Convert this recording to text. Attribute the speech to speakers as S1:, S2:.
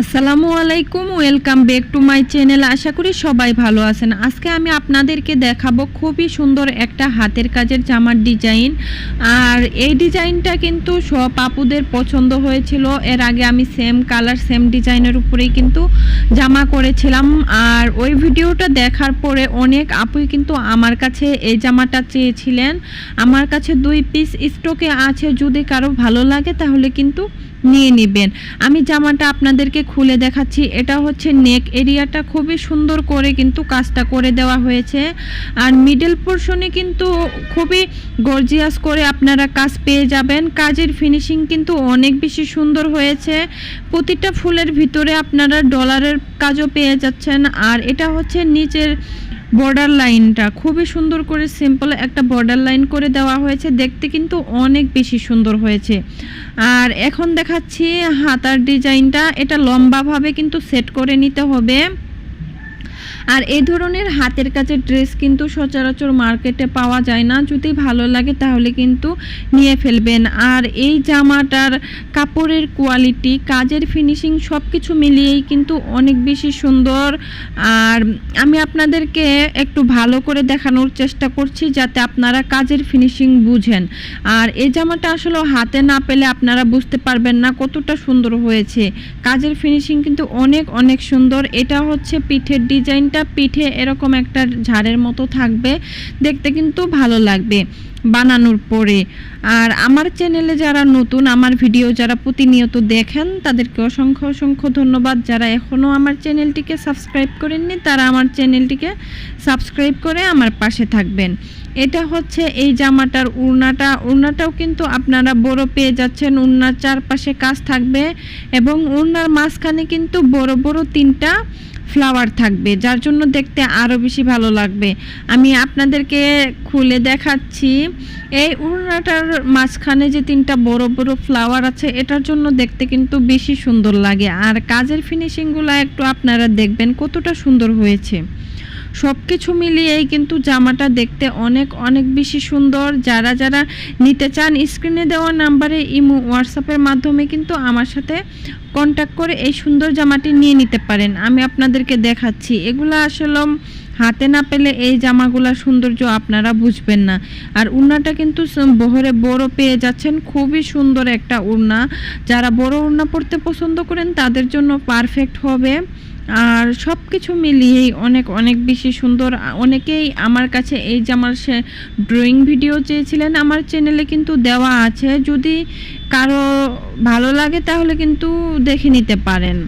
S1: আসসালামু আলাইকুম, welcome back to my channel. আশা করি সবাই ভালো আছেন। আজকে আমি আপনাদেরকে দেখাবো খুবই সুন্দর একটা হাতের কাজের জামার ডিজাইন। আর এই ডিজাইনটা কিন্তু সব আপুদের পছন্দ হয়েছিল। এর আগে আমি সেম কালার সেম ডিজাইনের উপরেই কিন্তু জামা করেছিলাম। আর ওই ভিডিওটা দেখার পরে অনেক আপুই কিন্তু আমার কাছে এই জামাটা চেয়েছিলেন। আমার কাছে দুই পিস স্টকে আছে। যদি কারও ভালো লাগে তাহলে কিন্তু নিয়ে নেবেন। আমি জামাটা আপনাদেরকে খুলে দেখাচ্ছি। এটা হচ্ছে নেক এরিয়াটা খুবই সুন্দর করে কিন্তু কাজটা করে দেওয়া হয়েছে। আর মিডল পোর্শনে কিন্তু খুবই গর্জিয়াস করে আপনারা কাজ পেয়ে যাবেন। কাজের ফিনিশিং কিন্তু অনেক বেশি সুন্দর হয়েছে। প্রতিটা ফুলের ভিতরে আপনারা ডলারের কাজও পেয়ে যাচ্ছেন। আর এটা হচ্ছে নিচের বর্ডার লাইনটা খুবই সুন্দর করে সিম্পল একটা বর্ডার লাইন করে দেওয়া হয়েছে। দেখতে কিন্তু অনেক বেশি সুন্দর হয়েছে। আর এখন দেখাচ্ছি হাতার ডিজাইনটা এটা লম্বাভাবে কিন্তু সেট করে নিতে হবে। আর এই ধরনের হাতের কাছে ড্রেস কিন্তু সচরাচর মার্কেটে পাওয়া যায় না। যদি ভালো লাগে তাহলে কিন্তু নিয়ে ফেলবেন। আর এই জামাটার কাপড়ের কোয়ালিটি কাজের ফিনিশিং সব কিছু মিলিয়েই কিন্তু অনেক বেশি সুন্দর। আর আমি আপনাদেরকে একটু ভালো করে দেখানোর চেষ্টা করছি যাতে আপনারা কাজের ফিনিশিং বুঝেন। আর এই জামাটা আসলে হাতে না পেলে আপনারা বুঝতে পারবেন না কতটা সুন্দর হয়েছে। কাজের ফিনিশিং কিন্তু অনেক অনেক সুন্দর। এটা হচ্ছে পিঠের ডিজাইনটা পিঠে এরকম একটা ঝাড়ের মতো থাকবে। দেখতে কিন্তু ভালো লাগবে বানানোর পরে। আর আমার চ্যানেলে যারা নতুন, আমার ভিডিও যারা প্রতিনিয়ত দেখেন, তাদেরকে অসংখ্য অসংখ্য ধন্যবাদ। যারা এখনও আমার চ্যানেলটিকে সাবস্ক্রাইব করেননি, তারা আমার চ্যানেলটিকে সাবস্ক্রাইব করে আমার পাশে থাকবেন। এটা হচ্ছে এই জামাটার উড়নাটা। উড়নাটাও কিন্তু আপনারা বড় পেয়ে যাচ্ছেন। উড়নার চারপাশে কাজ থাকবে এবং উড়নার মাঝখানে কিন্তু বড় বড় তিনটা ফ্লাওয়ার থাকবে, যার জন্য দেখতে আরও বেশি ভালো লাগবে। আমি আপনাদেরকে খুলে দেখাচ্ছি। এই উড়নাটার মাঝখানে যে তিনটা বড় বড় ফ্লাওয়ার আছে, এটার জন্য দেখতে কিন্তু বেশি সুন্দর লাগে। আর কাজের ফিনিশিংগুলো একটু আপনারা দেখবেন কতটা সুন্দর হয়েছে। সব কিছু মিলিয়েই কিন্তু জামাটা দেখতে অনেক অনেক বেশি সুন্দর। যারা যারা নিতে চান স্ক্রিনে দেওয়া নাম্বারে ইমো হোয়াটসঅ্যাপের মাধ্যমে কিন্তু আমার সাথে কন্ট্যাক্ট করে এই সুন্দর জামাটি নিয়ে নিতে পারেন। আমি আপনাদেরকে দেখাচ্ছি। এগুলো আসলে হাতে না পেলে এই জামাগুলা সৌন্দর্য আপনারা বুঝবেন না। আর উড়নাটা কিন্তু বহরে বড় পেয়ে যাচ্ছেন। খুবই সুন্দর একটা উড়না যারা বড় উড়না পড়তে পছন্দ করেন, তাদের জন্য পারফেক্ট হবে। আর সব কিছু মিলিয়েই অনেক অনেক বেশি সুন্দর। অনেকেই আমার কাছে এই যে আমার সে ড্রয়িং ভিডিও চেয়েছিলেন, আমার চ্যানেলে কিন্তু দেওয়া আছে। যদি কারও ভালো লাগে তাহলে কিন্তু দেখে নিতে পারেন।